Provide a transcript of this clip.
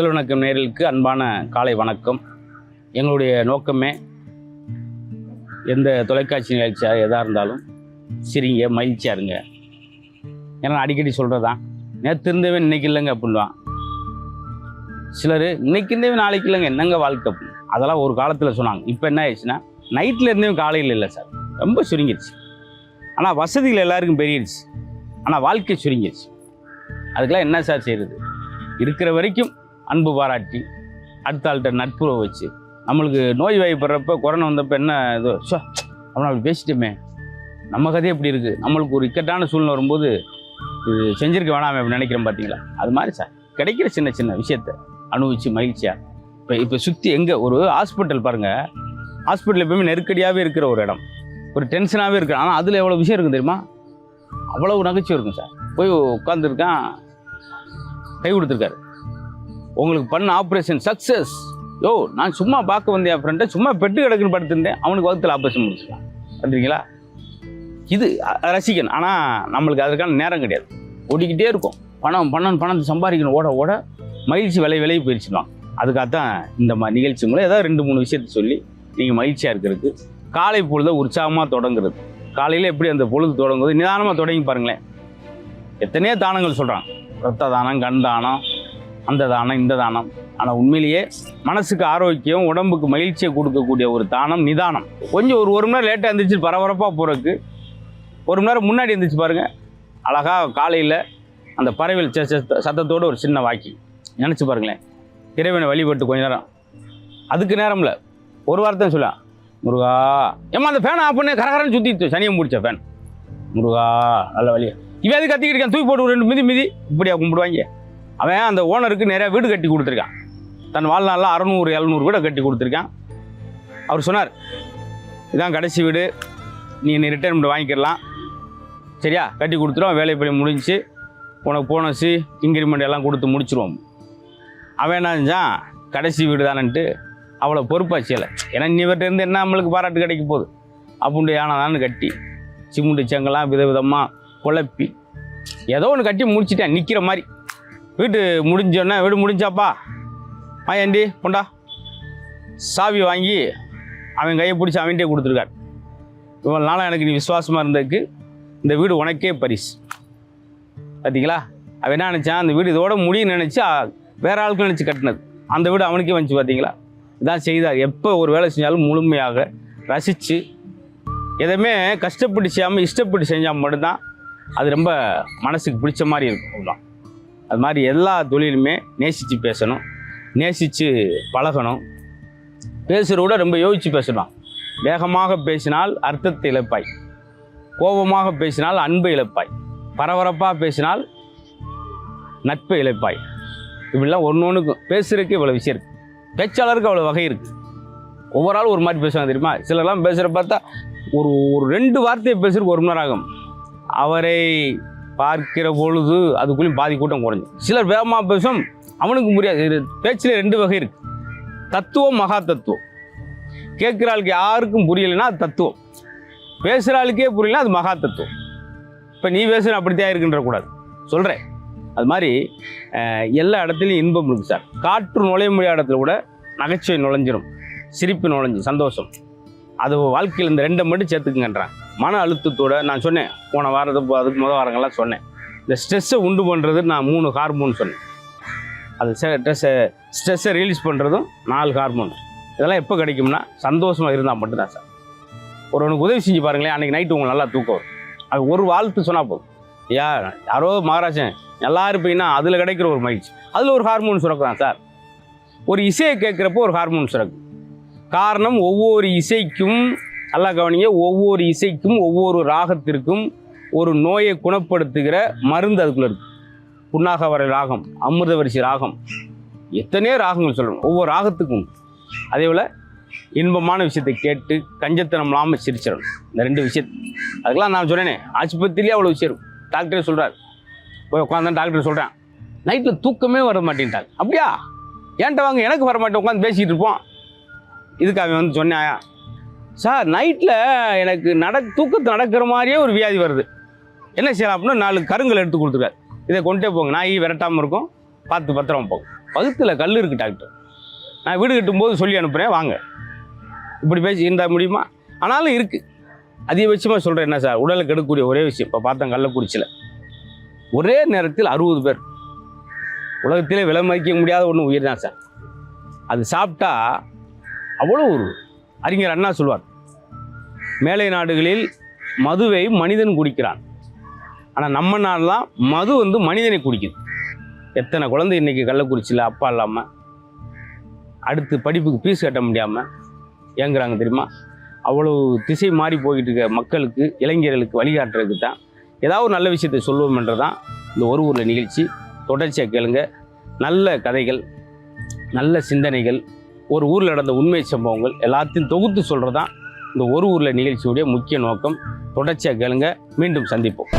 முதல் வணக்கம் நேரலுக்கு அன்பான காலை வணக்கம். எங்களுடைய நோக்கமே எந்த தொலைக்காட்சி நிகழ்ச்சியாக எதாக இருந்தாலும் சிரிங்க மகிழ்ச்சியாக இருங்க. ஏன்னா நான் அடிக்கடி சொல்கிறதான் நேற்று இருந்தவன் இன்னைக்கு இல்லைங்க அப்படின்வான் சிலர் இன்னைக்கு இருந்தவன் நாளைக்கு இல்லைங்க என்னங்க வாழ்க்கை அப்படின்னு. அதெல்லாம் ஒரு காலத்தில் சொன்னாங்க. இப்போ என்ன ஆயிடுச்சுன்னா நைட்டில் இருந்தவன் காலையில் இல்லை சார். ரொம்ப சுருங்கிருச்சு ஆனால் வசதிகள் எல்லாருக்கும் பெருகிடுச்சு. ஆனால் வாழ்க்கை சுருங்கிடுச்சு. அதுக்கெல்லாம் என்ன சார் செய்கிறது இருக்கிற வரைக்கும் அன்பு பாராட்டி அடுத்த ஆள்கிட்ட நட்புறவு வச்சு நம்மளுக்கு நோய் வாய்ப்படுறப்ப கொரோனா வந்தப்போ என்ன இதோ? ஷோ அவனை அப்படி பேசிட்டோமே. நம்ம கதையே எப்படி இருக்குது நம்மளுக்கு ஒரு இக்கட்டான சூழ்நிலை வரும்போது இது செஞ்சிருக்க வேணாமே அப்படின்னு நினைக்கிறோம் பார்த்தீங்களா அது மாதிரி சார் கிடைக்கிற சின்ன சின்ன விஷயத்த அனுபவிச்சு மகிழ்ச்சியாக இப்போ இப்போ சுற்றி எங்கே? ஒரு ஹாஸ்பிட்டல் பாருங்கள் ஹாஸ்பிட்டல் எப்பவுமே நெருக்கடியாகவே இருக்கிற ஒரு இடம். ஒரு டென்ஷனாகவே இருக்கிற ஆனால் அதில் எவ்வளோ விஷயம் இருக்கும் தெரியுமா? அவ்வளவு நகைச்சுவை இருக்கும் சார். போய் உட்காந்துருக்கான் கை கொடுத்துருக்காரு. உங்களுக்கு பண்ண ஆப்ரேஷன் சக்ஸஸ் யோ நான் சும்மா பார்க்க வந்தேன் என் ஃப்ரெண்டை சும்மா பெட்டு கிடக்குன்னு படுத்திருந்தேன் அவனுக்கு வகுத்தில் ஆப்ரேஷன் முடிச்சுக்கலாம் வந்துருக்கீங்களா இது ரசிக்கணும் ஆனால் நம்மளுக்கு அதுக்கான நேரம் கிடையாது. ஓடிக்கிட்டே இருக்கும். பணம் பணம் பணத்தை சம்பாதிக்கணும். ஓட ஓட மகிழ்ச்சி விலை விலையை போயிடுச்சுடுவாங்க அதுக்காகத்தான் இந்த மாதிரி நிகழ்ச்சி மூலம் ஏதாவது ரெண்டு மூணு விஷயத்த சொல்லி நீங்கள் மகிழ்ச்சியாக இருக்கிறதுக்கு காலை பொழுதை உற்சாகமாக தொடங்குறது. காலையில் எப்படி அந்த பொழுது தொடங்குது? நிதானமாக தொடங்கி பாருங்களேன். எத்தனையோ தானங்கள் சொல்கிறாங்க ரத்த தானம் கண் தானம் அந்த தானம் இந்த தானம். ஆனால் உண்மையிலேயே மனசுக்கு ஆரோக்கியம் உடம்புக்கு மகிழ்ச்சியை கொடுக்கக்கூடிய ஒரு தானம் நிதானம். கொஞ்சம் ஒரு ஒரு மணி நேரம் லேட்டாக எழுந்திரிச்சு பரபரப்பாக போகிறதுக்கு ஒரு மணி நேரம் முன்னாடி இருந்துச்சு பாருங்கள் அழகாக காலையில் அந்த பறவைகள் ச- சத்த- ஒரு சின்ன வாக்கி நினச்சி பாருங்களேன். இறைவனை வழிபட்டு கொஞ்ச நேரம். அதுக்கு நேரமில்ல ஒரு வாரத்தை சொல்லலாம் முருகா ஏம்மா அந்த ஃபேனை ஆஃப் பண்ணி கரகரன்னு சுற்றி சனியை முடிச்ச ஃபேன் முருகா நல்ல வழியா. இவன் அது கத்திக்கிட்டு இருக்கான்? தூக்கி போட்டு ஒரு ரெண்டு மிதி மிதி. இப்படியா கும்பிடுவாங்க? அவன் அந்த ஓனருக்கு நிறையா வீடு கட்டி கொடுத்துருக்கான். தன் வாழ்நாளில் அறநூறு எழுநூறு வீடை கட்டி கொடுத்துருக்கான். அவர் சொன்னார் இதான் கடைசி வீடு. நீ நீ ரிட்டர்மெண்ட் வாங்கிக்கிடலாம் சரியா? கட்டி கொடுத்துருவோம் வேலை படி முடிஞ்சுச்சு உனக்கு போனஸு இன்க்ரிமெண்ட் எல்லாம் கொடுத்து முடிச்சிருவோம். அவன் என்ன செஞ்சான்? கடைசி வீடு தானன்ட்டு அவ்வளோ பொறுப்பாக செய்யலை. ஏன்னா இவர்கிட்ட இருந்து என்ன நம்மளுக்கு பாராட்டு கிடைக்க போகுது? அப்புண்டு யானை கட்டி சிமுண்டு செங்கலாம் விதவிதமாக குழப்பி ஏதோ ஒன்று கட்டி முடிச்சிட்டேன். நிற்கிற மாதிரி. வீட்டு முடிஞ்சோடனே வீடு முடிஞ்சாப்பா? ஆ ஏண்டி பொண்டா. சாவி வாங்கி அவன் கையை பிடிச்சி அவன்கிட்டே கொடுத்துருக்காரு. இவ்வளோ நாளாக எனக்கு நீ விசுவாசமாக இருந்ததுக்கு இந்த வீடு உனக்கே பரிசு. பார்த்தீங்களா அவன் என்ன நினச்சான்? அந்த வீடு இதோட முடியும்னு நினச்சி வேற ஆளுக்கு நினச்சி கட்டினது. அந்த வீடு அவனுக்கே வந்துச்சு பார்த்தீங்களா இதான் செய்தார். எப்போ ஒரு வேலை செஞ்சாலும் முழுமையாக ரசித்து எதையுமே கஷ்டப்பட்டு செய்யாமல் இஷ்டப்பட்டு செஞ்சால் மட்டும்தான் அது ரொம்ப மனசுக்கு பிடிச்ச மாதிரி இருக்கும். அவ்வளோதான் அது மாதிரி எல்லா தொழிலுமே நேசித்து பேசணும் நேசித்து பழகணும். பேசுகிறத விட ரொம்ப யோசித்து பேசணும். வேகமாக பேசினால் அர்த்தத்தை இழப்பாய். கோபமாக பேசினால் அன்பை இழப்பாய். பரபரப்பாக பேசினால் நட்பை இழப்பாய். இப்படிலாம் ஒன்று ஒன்றுக்கும் பேசுகிறதுக்கு இவ்வளோ விஷயம் இருக்குது பேச்சாளருக்கு அவ்வளோ வகை இருக்குது ஒவ்வொரு ஆள் ஒரு மாதிரி பேசுவாங்க தெரியுமா? சிலர்லாம் பேசுகிற பார்த்தா ஒரு ஒரு ரெண்டு வார்த்தையை பேசுகிறதுக்கு ஒரு மணி நேரம் ஆகும். அவரை பார்க்கிற பொழுது அதுக்குள்ளேயும் பாதி கூட்டம் குறைஞ்சு. சிலர் வேகமாக பேசும் அவனுக்கு புரியாது. இது பேச்சில் ரெண்டு வகை இருக்கு. தத்துவம் மகா தத்துவம். கேட்குற ஆளுக்கு யாருக்கும் புரியலைன்னா அது தத்துவம். பேசுகிற ஆளுக்கே புரியலனா அது மகா தத்துவம். இப்போ நீ பேசுகிற அப்படித்தான் இருக்குன்ற கூடாது. சொல்கிறேன் அது மாதிரி எல்லா இடத்துலையும் இன்பம் இருக்குது சார். காற்று நுழைய முடியாத இடத்துல கூட நகைச்சுவை நுழைஞ்சிடும் சிரிப்பு நுழைஞ்சு சந்தோஷம். அது வாழ்க்கையில் இந்த ரெண்டை மட்டும் சேர்த்துக்குங்கன்றான். மன அழுத்தத்தோட நான் சொன்னேன் போன வாரத்துக்கு அதுக்கு முதல் வாரங்கள்லாம் சொன்னேன். இந்த ஸ்ட்ரெஸ்ஸை உண்டு பண்ணுறது நான் மூணு ஹார்மோன் சொன்னேன். அது ஸ்ட்ரெஸ்ஸை ஸ்ட்ரெஸ்ஸை ரிலீஸ் பண்ணுறதும் நாலு ஹார்மோன் இதெல்லாம் எப்போ கிடைக்கும்னா சந்தோஷமாக இருந்தால் மட்டும்தான் சார். ஒருவனுக்கு உதவி செஞ்சு பாருங்களேன் அன்றைக்கி நைட்டு உங்களுக்கு நல்லா தூக்கம் வரும். அது ஒரு வாழ்த்து சொன்னால் போதும். ஐயா யாரோ மகாராஜன் நல்லா இருப்பீங்கன்னா அதில் கிடைக்கிற ஒரு மகிழ்ச்சி. அதில் ஒரு ஹார்மோன் சுரக்குதான் சார். ஒரு இசையை கேட்குறப்போ ஒரு ஹார்மோன் சுரக்கு காரணம் ஒவ்வொரு இசைக்கும் நல்லா கவனிங்க ஒவ்வொரு இசைக்கும் ஒவ்வொரு ராகத்திற்கும் ஒரு நோயை குணப்படுத்துகிற மருந்து அதுக்குள்ள இருக்கு. புன்னாகவரை ராகம் அமிர்தவரிசி ராகம். எத்தனையோ ராகங்கள் சொல்லணும். ஒவ்வொரு ராகத்துக்கும். அதே போல் இன்பமான விஷயத்தை கேட்டு கஞ்சத்தனம் இல்லாமல் சிரிச்சிடணும். இந்த ரெண்டு விஷயத்து அதுக்கெல்லாம் நான் சொன்னேனே ஆஸ்பத்திரியே அவ்வளோ விஷயம் இருக்கும். டாக்டரே சொல்கிறார் போய் உட்காந்து டாக்டர் சொல்கிறேன் நைட்டில் தூக்கமே வர மாட்டேன்ட்டாங்க அப்படியா? ஏன்ட்ட வாங்க எனக்கு வர மாட்டேன். உட்காந்து பேசிகிட்டு இருப்போம். இதுக்கு அவன் வந்து சொன்னாயா சார் நைட்டில் எனக்கு நட தூக்கத்து நடக்கிற மாதிரியே ஒரு வியாதி வருது. என்ன செய்யலாம் அப்படின்னா நாலு கருங்கல் எடுத்து கொடுத்துருக்காரு. இதை கொண்டே போங்க. நாய் விரட்டாமல் இருக்கும். பார்த்து பத்திரமா போகும் பகுத்தில் கல் இருக்குது டாக்டர். நான் வீடு கட்டும்போது சொல்லி அனுப்புகிறேன் வாங்க. இப்படி பேசி இருந்தால் முடியுமா? ஆனாலும் இருக்குது அதிகபட்சமாக சொல்கிறேன் என்ன சார்? உடலை கெடுக்கக்கூடிய ஒரே விஷயம். இப்போ பார்த்தேன் கள்ளக்குறிச்சியில் ஒரே நேரத்தில் அறுபது பேர். உலகத்திலே விலை மதிக்க முடியாத ஒன்று உயிர் தான் சார். அது சாப்பிட்டா அவ்வளோ ஒரு அறிஞர் அண்ணா சொல்வார். மேலை நாடுகளில் மதுவை மனிதன் குடிக்கிறான். ஆனால் நம்ம நாடெலாம் மது வந்து மனிதனை குடிக்குது. எத்தனை குழந்தை இன்றைக்கி கள்ளக்குறிச்சியில் அப்பா இல்லாமல் அடுத்து படிப்புக்கு ஃபீஸ் கட்ட முடியாமல் ஏங்குறாங்க தெரியுமா? அவ்வளோ திசை மாறி போய்கிட்டு இருக்க மக்களுக்கு இளைஞர்களுக்கு வழிகாட்டுறதுக்கு தான் ஏதாவது ஒரு நல்ல விஷயத்தை சொல்லுவோம்ன்றது தான் இந்த ஒரு ஊரில் நிகழ்ச்சி. தொடர்ச்சியாக கேளுங்க. நல்ல கதைகள் நல்ல சிந்தனைகள் ஒரு ஊரில் நடந்த உண்மை சம்பவங்கள் எல்லாத்தையும் தொகுத்து சொல்கிறது தான் இந்த ஒரு ஊரில் நிகழ்ச்சியுடைய முக்கிய நோக்கம். தொடர்ச்சியாக கேளுங்க. மீண்டும் சந்திப்போம்.